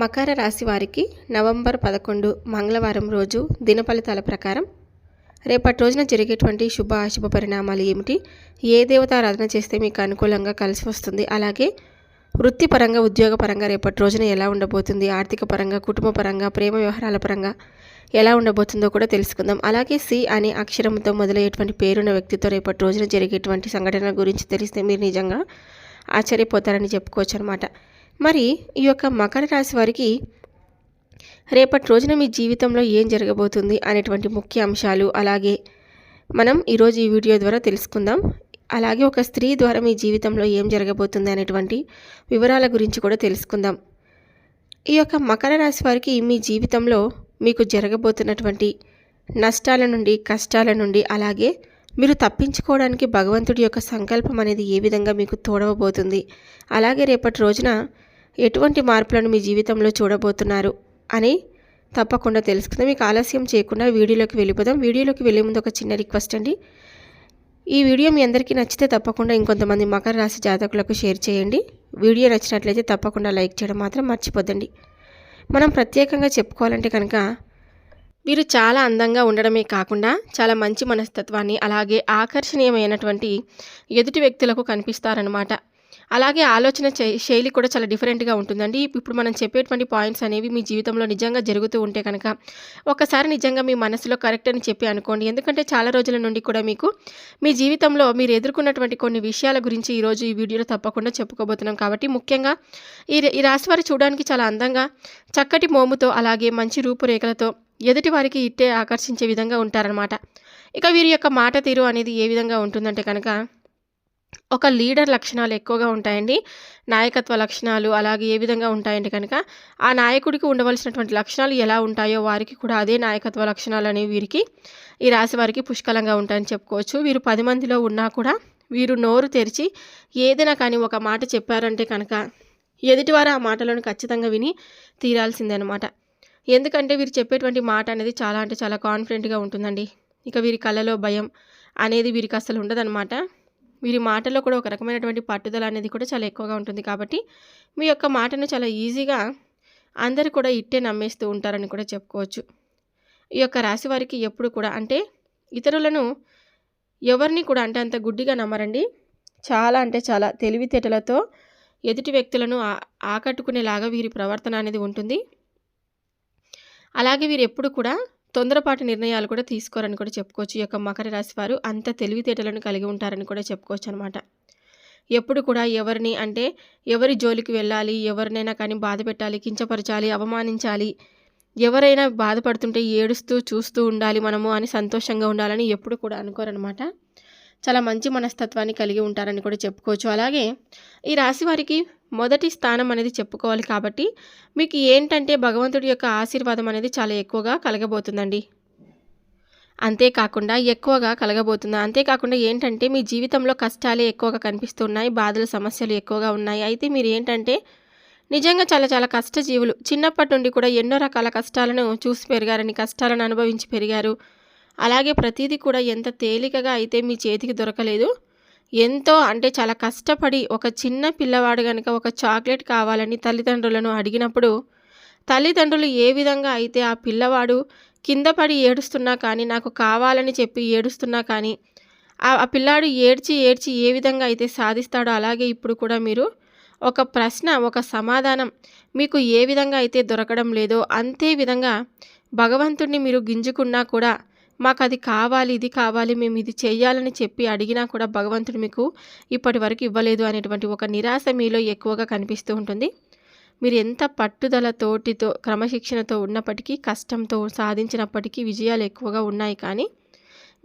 మకర రాశి వారికి నవంబర్ పదకొండు మంగళవారం రోజు దిన ఫలితాల ప్రకారం రేపటి రోజున జరిగేటువంటి శుభ అశుభ పరిణామాలు ఏమిటి? ఏ దేవతారాధన చేస్తే మీకు అనుకూలంగా కలిసి వస్తుంది? అలాగే వృత్తిపరంగా ఉద్యోగపరంగా రేపటి రోజున ఎలా ఉండబోతుంది? ఆర్థిక పరంగా కుటుంబ పరంగా ప్రేమ వ్యవహారాల పరంగా ఎలా ఉండబోతుందో కూడా తెలుసుకుందాం. అలాగే సి అనే అక్షరంతో మొదలయ్యేటువంటి పేరున్న వ్యక్తితో రేపటి రోజున జరిగేటువంటి సంఘటన గురించి తెలిస్తే మీరు నిజంగా ఆశ్చర్యపోతారని చెప్పుకోవచ్చు అనమాట మరి ఈ యొక్క మకర రాశి వారికి రేపటి రోజున మీ జీవితంలో ఏం జరగబోతుంది అనేటువంటి ముఖ్య అంశాలు అలాగే మనం ఈరోజు ఈ వీడియో ద్వారా తెలుసుకుందాం. అలాగే ఒక స్త్రీ ద్వారా మీ జీవితంలో ఏం జరగబోతుంది అనేటువంటి వివరాల గురించి కూడా తెలుసుకుందాం. ఈ యొక్క మకర రాశి వారికి మీ జీవితంలో మీకు జరగబోతున్నటువంటి నష్టాల నుండి కష్టాల నుండి అలాగే మీరు తప్పించుకోవడానికి భగవంతుడి యొక్క సంకల్పం అనేది ఏ విధంగా మీకు తోడవబోతుంది? అలాగే రేపటి రోజున ఎటువంటి మార్పులను మీ జీవితంలో చూడబోతున్నారు అని తప్పకుండా తెలుసుకుందాం. మీకు ఆలస్యం చేయకుండా వీడియోలోకి వెళ్ళిపోదాం. వీడియోలోకి వెళ్ళే ముందు ఒక చిన్న రిక్వెస్ట్ అండి. ఈ వీడియో మీ అందరికీ నచ్చితే తప్పకుండా ఇంకొంతమంది మకర రాశి జాతకులకు షేర్ చేయండి. వీడియో నచ్చినట్లయితే తప్పకుండా లైక్ చేయడం మాత్రం మర్చిపోద్దండి. మనం ప్రత్యేకంగా చెప్పుకోవాలంటే కనుక వీరు చాలా అందంగా ఉండడమే కాకుండా చాలా మంచి మనస్తత్వాన్ని అలాగే ఆకర్షణీయమైనటువంటి ఎదుటి వ్యక్తులకు కనిపిస్తారనమాట అలాగే ఆలోచన శైలి కూడా చాలా డిఫరెంట్గా ఉంటుందండి. ఇప్పుడు మనం చెప్పేటువంటి పాయింట్స్ అనేవి మీ జీవితంలో నిజంగా జరుగుతూ ఉంటే కనుక ఒకసారి నిజంగా మీ మనసులో కరెక్ట్ అని చెప్పి అనుకోండి. ఎందుకంటే చాలా రోజుల నుండి కూడా మీకు మీ జీవితంలో మీరు ఎదుర్కొన్నటువంటి కొన్ని విషయాల గురించి ఈరోజు ఈ వీడియోలో తప్పకుండా చెప్పుకోబోతున్నాం. కాబట్టి ముఖ్యంగా ఈ ఈ రాశి వారు చూడడానికి చాలా అందంగా చక్కటి మోముతో అలాగే మంచి రూపురేఖలతో ఎదుటి వారికి ఇట్టే ఆకర్షించే విధంగా ఉంటారనమాట ఇక వీరి యొక్క మాట తీరు అనేది ఏ విధంగా ఉంటుందంటే కనుక ఒక లీడర్ లక్షణాలు ఎక్కువగా ఉంటాయండి. నాయకత్వ లక్షణాలు అలాగే ఏ విధంగా ఉంటాయండి కనుక ఆ నాయకుడికి ఉండవలసినటువంటి లక్షణాలు ఎలా ఉంటాయో వారికి కూడా అదే నాయకత్వ లక్షణాలు అనేవి వీరికి ఈ రాశి వారికి పుష్కలంగా ఉంటాయని చెప్పుకోవచ్చు. వీరు పది మందిలో ఉన్నా కూడా వీరు నోరు తెరిచి ఏదైనా కానీ ఒక మాట చెప్పారంటే కనుక ఎదుటివారు ఆ మాటలను ఖచ్చితంగా విని తీరాల్సిందే అనమాట ఎందుకంటే వీరు చెప్పేటువంటి మాట అనేది చాలా అంటే చాలా కాన్ఫిడెంట్గా ఉంటుందండి. ఇక వీరి కళ్ళలో భయం అనేది వీరికి అసలు ఉండదన్నమాట. వీరి మాటల్లో కూడా ఒక రకమైనటువంటి పట్టుదల అనేది కూడా చాలా ఎక్కువగా ఉంటుంది కాబట్టి మీ యొక్క మాటను చాలా ఈజీగా అందరు కూడా ఇట్టే నమ్మేస్తూ ఉంటారని కూడా చెప్పుకోవచ్చు. ఈ యొక్క రాశి వారికి ఎప్పుడు కూడా అంటే ఇతరులను ఎవరిని కూడా అంటే అంత గుడ్డిగా నమ్మరండి. చాలా అంటే చాలా తెలివితేటలతో ఎదుటి వ్యక్తులను ఆకట్టుకునేలాగా వీరి ప్రవర్తన అనేది ఉంటుంది. అలాగే వీరు ఎప్పుడు కూడా తొందరపాటు నిర్ణయాలు కూడా తీసుకోరని కూడా చెప్పుకోవచ్చు. ఈ యొక్క మకర రాశి వారు అంత తెలివితేటలను కలిగి ఉంటారని కూడా చెప్పుకోవచ్చు అనమాట ఎప్పుడు కూడా ఎవరిని అంటే ఎవరి జోలికి వెళ్ళాలి ఎవరినైనా కానీ బాధ పెట్టాలి కించపరచాలి అవమానించాలి ఎవరైనా బాధపడుతుంటే ఏడుస్తూ చూస్తూ ఉండాలి మనము అని సంతోషంగా ఉండాలని ఎప్పుడు కూడా అనుకోరనమాట చాలా మంచి మనస్తత్వాన్ని కలిగి ఉంటారని కూడా చెప్పుకోవచ్చు. అలాగే ఈ రాశి వారికి మొదటి స్థానం అనేది చెప్పుకోవాలి కాబట్టి మీకు ఏంటంటే భగవంతుడి యొక్క ఆశీర్వాదం అనేది చాలా ఎక్కువగా కలగబోతుందండి. అంతేకాకుండా ఎక్కువగా కలగబోతుంది. అంతేకాకుండా ఏంటంటే మీ జీవితంలో కష్టాలే ఎక్కువగా కనిపిస్తున్నాయి బాధలు సమస్యలు ఎక్కువగా ఉన్నాయి. అయితే మీరు ఏంటంటే నిజంగా చాలా చాలా కష్టజీవులు. చిన్నప్పటి నుండి కూడా ఎన్నో రకాల కష్టాలను చూసి పెరిగారని కష్టాలను అనుభవించి పెరిగారు. అలాగే ప్రతిదీ కూడా ఎంత తేలికగా అయితే మీ చేతికి దొరకలేదు. ఎంతో అంటే చాలా కష్టపడి ఒక చిన్న పిల్లవాడు కనుక ఒక చాక్లెట్ కావాలని తల్లిదండ్రులను అడిగినప్పుడు తల్లిదండ్రులు ఏ విధంగా అయితే ఆ పిల్లవాడు కింద పడి ఏడుస్తున్నా కానీ నాకు కావాలని చెప్పి ఏడుస్తున్నా కానీ ఆ పిల్లాడు ఏడ్చి ఏడ్చి ఏ విధంగా అయితే సాధిస్తాడో అలాగే ఇప్పుడు కూడా మీరు ఒక ప్రశ్న ఒక సమాధానం మీకు ఏ విధంగా అయితే దొరకడం లేదో అంతే విధంగా భగవంతుణ్ణి మీరు గింజుకున్నా కూడా మాకు అది కావాలి ఇది కావాలి మేము ఇది చేయాలని చెప్పి అడిగినా కూడా భగవంతుడు మీకు ఇప్పటి వరకు ఇవ్వలేదు అనేటువంటి ఒక నిరాశ మీలో ఎక్కువగా కనిపిస్తూ ఉంటుంది. మీరు ఎంత పట్టుదలతోటితో క్రమశిక్షణతో ఉన్నప్పటికీ కష్టంతో సాధించినప్పటికీ విజయాలు ఎక్కువగా ఉన్నాయి కానీ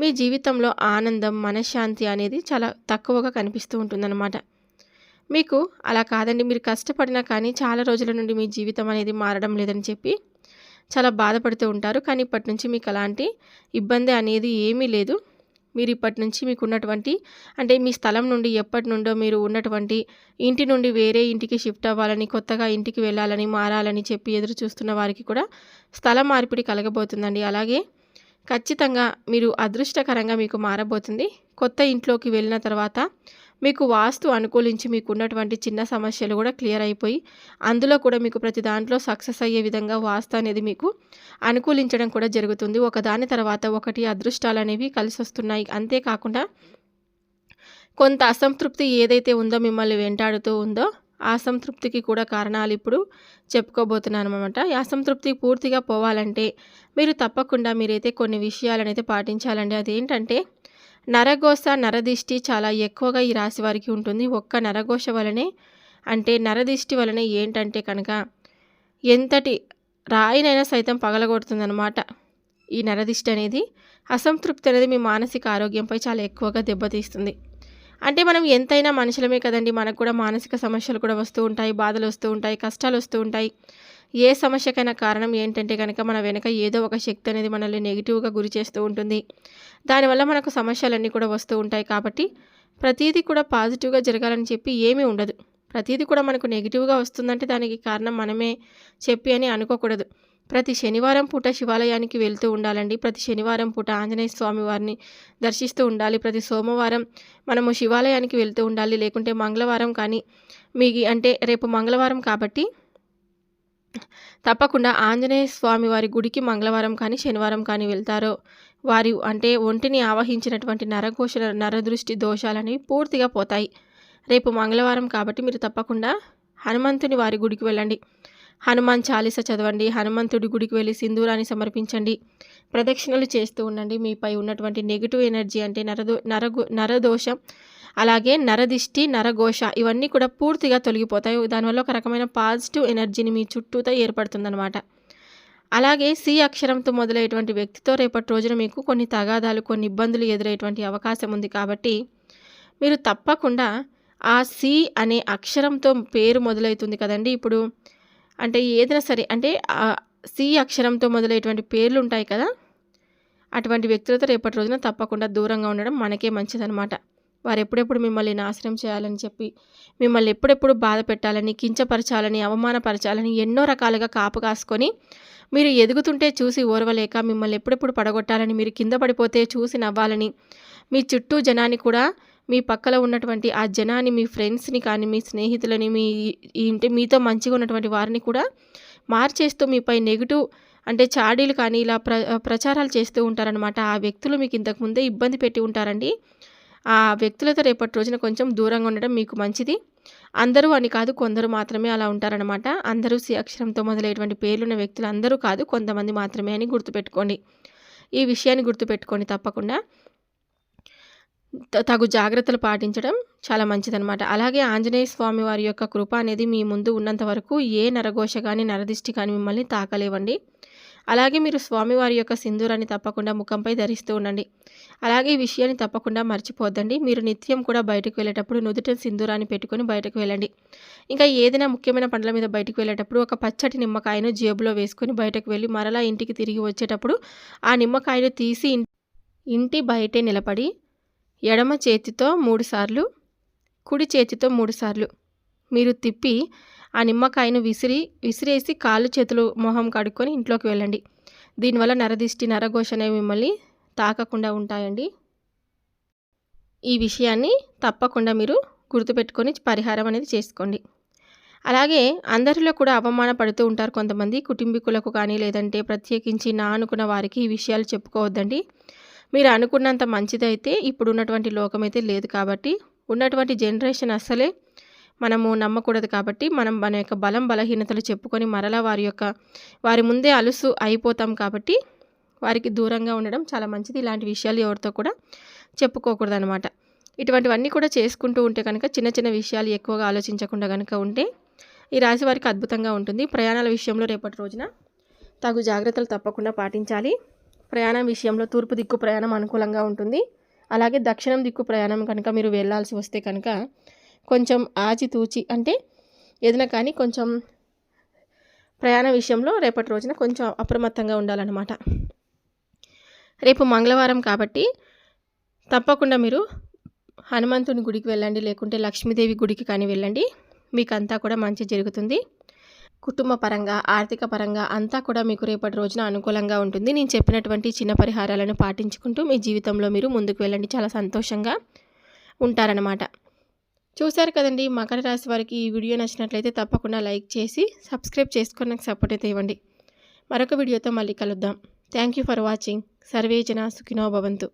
మీ జీవితంలో ఆనందం మనశ్శాంతి అనేది చాలా తక్కువగా కనిపిస్తూ ఉంటుందన్నమాట. మీకు అలా కాదండి మీరు కష్టపడినా కానీ చాలా రోజుల నుండి మీ జీవితం అనేది మారడం లేదని చెప్పి చాలా బాధపడుతూ ఉంటారు. కానీ ఇప్పటి నుంచి మీకు అలాంటి ఇబ్బంది అనేది ఏమీ లేదు. మీరు ఇప్పటి నుంచి మీకు ఉన్నటువంటి అంటే మీ స్థలం నుండి ఎప్పటి నుండో మీరు ఉన్నటువంటి ఇంటి నుండి వేరే ఇంటికి షిఫ్ట్ అవ్వాలని కొత్తగా ఇంటికి వెళ్ళాలని మారాలని చెప్పి ఎదురు చూస్తున్న వారికి కూడా స్థల మార్పిడి కలగబోతుందండి. అలాగే ఖచ్చితంగా మీరు అదృష్టకరంగా మీకు మారబోతుంది. కొత్త ఇంట్లోకి వెళ్ళిన తర్వాత మీకు వాస్తు అనుకూలించి మీకు ఉన్నటువంటి చిన్న సమస్యలు కూడా క్లియర్ అయిపోయి అందులో కూడా మీకు ప్రతి దాంట్లో సక్సెస్ అయ్యే విధంగా వాస్తు అనేది మీకు అనుకూలించడం కూడా జరుగుతుంది. ఒకదాని తర్వాత ఒకటి అదృష్టాలు అనేవి కలిసి వస్తున్నాయి అంతేకాకుండా కొంత అసంతృప్తి ఏదైతే ఉందో మిమ్మల్ని వెంటాడుతూ ఉందో ఆ అసంతృప్తికి కూడా కారణాలు ఇప్పుడు చెప్పుకోబోతున్నాను అనమాట ఈ అసంతృప్తి పూర్తిగా పోవాలంటే మీరు తప్పకుండా మీరైతే కొన్ని విషయాలనైతే పాటించాలండి. అదేంటంటే నరఘోష నరదిష్టి చాలా ఎక్కువగా ఈ రాశి వారికి ఉంటుంది. ఒక్క నరఘోష వలనే అంటే నరదిష్టి వలనే ఏంటంటే కనుక ఎంతటి రాయినైనా సైతం పగలగొడుతుందనమాట ఈ నరదిష్టి అనేది. అసంతృప్తి అనేది మీ మానసిక ఆరోగ్యంపై చాలా ఎక్కువగా దెబ్బతీస్తుంది. అంటే మనం ఎంతైనా మనుషులమే కదండి. మనకు కూడా మానసిక సమస్యలు కూడా వస్తూ ఉంటాయి బాధలు వస్తూ ఉంటాయి కష్టాలు వస్తూ ఉంటాయి. ఏ సమస్యకైనా కారణం ఏంటంటే కనుక మన వెనక ఏదో ఒక శక్తి అనేది మనల్ని నెగిటివ్గా గురి చేస్తూ ఉంటుంది. దానివల్ల మనకు సమస్యలన్నీ కూడా వస్తూ ఉంటాయి కాబట్టి ప్రతీది కూడా పాజిటివ్గా జరగాలని చెప్పి ఏమీ ఉండదు. ప్రతీది కూడా మనకు నెగిటివ్గా వస్తుందంటే దానికి కారణం మనమే చెప్పి అని అనుకోకూడదు. ప్రతి శనివారం పూట శివాలయానికి వెళ్తూ ఉండాలండి. ప్రతి శనివారం పూట ఆంజనేయ స్వామి వారిని దర్శిస్తూ ఉండాలి. ప్రతి సోమవారం మనము శివాలయానికి వెళ్తూ ఉండాలి. లేకుంటే మంగళవారం కానీ మీ అంటే రేపు మంగళవారం కాబట్టి తప్పకుండా ఆంజనేయ స్వామి వారి గుడికి మంగళవారం కానీ శనివారం కానీ వెళ్తారో. వారి అంటే ఒంటిని ఆవహించినటువంటి నరకోశ నరదృష్టి దోషాలనేవి పూర్తిగా పోతాయి. రేపు మంగళవారం కాబట్టి మీరు తప్పకుండా హనుమంతుని వారి గుడికి వెళ్ళండి. హనుమాన్ చాలీస చదవండి హనుమంతుడి గుడికి వెళ్ళి సింధూరాన్ని సమర్పించండి. ప్రదక్షిణలు చేస్తూ ఉండండి. మీపై ఉన్నటువంటి నెగిటివ్ ఎనర్జీ అంటే నరదో నరగు నరదోషం అలాగే నరదిష్టి నరఘోష ఇవన్నీ కూడా పూర్తిగా తొలగిపోతాయి. దానివల్ల ఒక రకమైన పాజిటివ్ ఎనర్జీని మీ చుట్టూతో ఏర్పడుతుందన్నమాట. అలాగే సి అక్షరంతో మొదలయ్యేటువంటి వ్యక్తితో రేపటి రోజున మీకు కొన్ని తగాదాలు కొన్ని ఇబ్బందులు ఎదురయ్యేటువంటి అవకాశం ఉంది కాబట్టి మీరు తప్పకుండా ఆ సి అనే అక్షరంతో పేరు మొదలవుతుంది కదండి. ఇప్పుడు అంటే ఏదైనా సరే అంటే సి అక్షరంతో మొదలయ్యేటువంటి పేర్లు ఉంటాయి కదా అటువంటి వ్యక్తులతో రేపటి రోజున తప్పకుండా దూరంగా ఉండడం మనకే మంచిదనమాట వారు ఎప్పుడెప్పుడు మిమ్మల్ని నాశనం చేయాలని చెప్పి మిమ్మల్ని ఎప్పుడెప్పుడు బాధ పెట్టాలని కించపరచాలని అవమానపరచాలని ఎన్నో రకాలుగా కాపు కాసుకొని మీరు ఎదుగుతుంటే చూసి ఓర్వలేక మిమ్మల్ని ఎప్పుడెప్పుడు పడగొట్టాలని మీరు కింద పడిపోతే చూసి నవ్వాలని మీ చుట్టూ జనాన్ని కూడా మీ పక్కన ఉన్నటువంటి ఆ జనాన్ని మీ ఫ్రెండ్స్ని కానీ మీ స్నేహితులని మీ ఇంటి మీతో మంచిగా ఉన్నటువంటి వారిని కూడా మార్చేస్తూ మీపై నెగిటివ్ అంటే చాడీలు కానీ ఇలా ప్ర ప్రచారాలు చేస్తూ ఉంటారనమాట ఆ వ్యక్తులు మీకు ఇంతకుముందే ఇబ్బంది పెట్టి ఉంటారండి. ఆ వ్యక్తులతో రేపటి రోజున కొంచెం దూరంగా ఉండడం మీకు మంచిది. అందరూ అని కాదు కొందరు మాత్రమే అలా ఉంటారనమాట అందరూ సి అక్షరంతో మొదలైనటువంటి పేర్లున్న వ్యక్తులు అందరూ కాదు కొంతమంది మాత్రమే అని గుర్తుపెట్టుకోండి. ఈ విషయాన్ని గుర్తుపెట్టుకోండి తప్పకుండా. తగు జాగ్రత్తలు పాటించడం చాలా మంచిదనమాట అలాగే ఆంజనేయ స్వామి వారి యొక్క కృప అనేది మీ ముందు ఉన్నంత వరకు ఏ నరఘోష కానీ నరదిష్టి కానీ మిమ్మల్ని తాకలేవండి. అలాగే మీరు స్వామివారి యొక్క సింధూరాన్ని తప్పకుండా ముఖంపై ధరిస్తూ ఉండండి. అలాగే ఈ విషయాన్ని తప్పకుండా మర్చిపోద్దండి. మీరు నిత్యం కూడా బయటకు వెళ్ళేటప్పుడు నుదుట సింధూరాన్ని పెట్టుకొని బయటకు వెళ్ళండి. ఇంకా ఏదైనా ముఖ్యమైన పండ్ల మీద బయటకు వెళ్ళేటప్పుడు ఒక పచ్చటి నిమ్మకాయను జేబులో వేసుకొని బయటకు వెళ్ళి మరలా ఇంటికి తిరిగి వచ్చేటప్పుడు ఆ నిమ్మకాయను తీసి ఇంటి బయటే నిలబడి ఎడమ చేతితో మూడుసార్లు కుడి చేతితో మూడుసార్లు మీరు తిప్పి ఆ నిమ్మకాయను విసిరి విసిరేసి కాళ్ళు చేతులు మొహం కడుక్కొని ఇంట్లోకి వెళ్ళండి. దీనివల్ల నరదిష్టి నరఘోష అనేవి మిమ్మల్ని తాకకుండా ఉంటాయండి. ఈ విషయాన్ని తప్పకుండా మీరు గుర్తుపెట్టుకొని పరిహారం అనేది చేసుకోండి. అలాగే అందరిలో కూడా అవమాన పడుతూ ఉంటారు కొంతమంది. కుటుంబీకులకు కానీ లేదంటే ప్రత్యేకించి నా అనుకున్న వారికి ఈ విషయాలు చెప్పుకోవద్దండి. మీరు అనుకున్నంత మంచిదైతే ఇప్పుడు ఉన్నటువంటి లోకం అయితే లేదు కాబట్టి ఉన్నటువంటి జనరేషన్ అస్సలే మనము నమ్మకూడదు కాబట్టి మనం మన యొక్క బలం బలహీనతలు చెప్పుకొని మరలా వారి యొక్క వారి ముందే అలుసు అయిపోతాం కాబట్టి వారికి దూరంగా ఉండడం చాలా మంచిది. ఇలాంటి విషయాలు ఎవరితో కూడా చెప్పుకోకూడదు అనమాట ఇటువంటివన్నీ కూడా చేసుకుంటూ ఉంటే కనుక చిన్న చిన్న విషయాలు ఎక్కువగా ఆలోచించకుండా కనుక ఉంటే ఈ రాశి వారికి అద్భుతంగా ఉంటుంది. ప్రయాణాల విషయంలో రేపటి రోజున తగు జాగ్రత్తలు తప్పకుండా పాటించాలి. ప్రయాణం విషయంలో తూర్పు దిక్కు ప్రయాణం అనుకూలంగా ఉంటుంది. అలాగే దక్షిణం దిక్కు ప్రయాణం కనుక మీరు వెళ్ళాల్సి వస్తే కనుక కొంచెం ఆచితూచి అంటే ఏదైనా కానీ కొంచెం ప్రయాణ విషయంలో రేపటి రోజున కొంచెం అప్రమత్తంగా ఉండాలన్నమాట. రేపు మంగళవారం కాబట్టి తప్పకుండా మీరు హనుమంతుని గుడికి వెళ్ళండి లేకుంటే లక్ష్మీదేవి గుడికి కానీ వెళ్ళండి. మీకు అంతా కూడా మంచి జరుగుతుంది. కుటుంబ పరంగా ఆర్థిక పరంగా అంతా కూడా మీకు రేపటి రోజున అనుకూలంగా ఉంటుంది. నేను చెప్పినటువంటి చిన్న పరిహారాలను పాటించుకుంటూ మీ జీవితంలో మీరు ముందుకు వెళ్ళండి. చాలా సంతోషంగా ఉంటారనమాట చూశారు కదండి మకర రాశి వారికి ఈ వీడియో నచ్చినట్లయితే తప్పకుండా లైక్ చేసి సబ్స్క్రైబ్ చేసుకొని నాకు సపోర్ట్ అయితే ఇవ్వండి. మరొక వీడియోతో మళ్ళీ కలుద్దాం. Thank you for watching. Survey జన సుఖినో భవంతు.